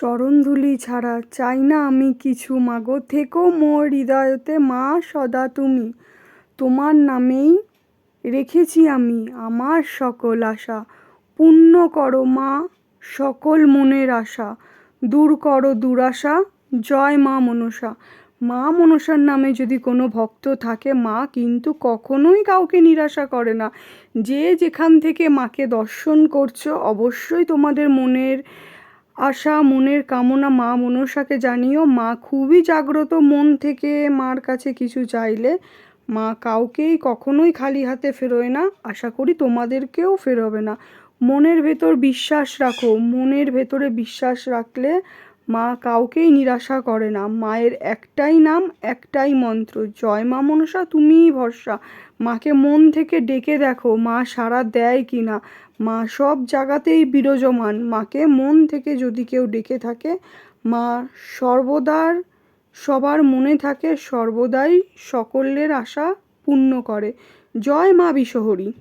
চরণধুলি ছাড়া চাই না আমি কিছু মাগো। থেকো মোর হৃদয়তে মা সদা তুমি। তোমার নামেই রেখেছি আমি আমার সকল আশা। পূর্ণ করো মা সকল মনের আশা। দূর করো দুরাশা, জয় মা মনসা। মা মনসার নামে যদি কোনো ভক্ত থাকে, মা কিন্তু কখনোই কাউকে নিরাশা করে না। যে যেখান থেকে মাকে দর্শন করছ, অবশ্যই তোমাদের মনের আশা, মনের কামনা, মা মনসাকে জানিও, মা খুবই জাগ্রত মন থেকে মার কাছে কিছু চাইলে। মা কাউকেই কখনোই খালি হাতে ফেরোয় না। আশা করি তোমাদেরকেও ফেরোবে না। মনের ভেতর বিশ্বাস রাখো। মনের ভেতরে বিশ্বাস রাখলে মা কাউকেই নিরাশা করে না। মায়ের একটাই নাম, একটাই মন্ত্র, জয় মা মনসা, তুমিই ভরসা। মাকে মন থেকে ডেকে দেখো, মা সাড়া দেয় কি না। মা সব জায়গাতেই বিরাজমান। মাকে মন থেকে যদি কেউ ডেকে থাকে, মা সর্বদার, সবার মনে থাকে, সর্বদাই সকলের আশা পূর্ণ করে। জয় মা বিশহরী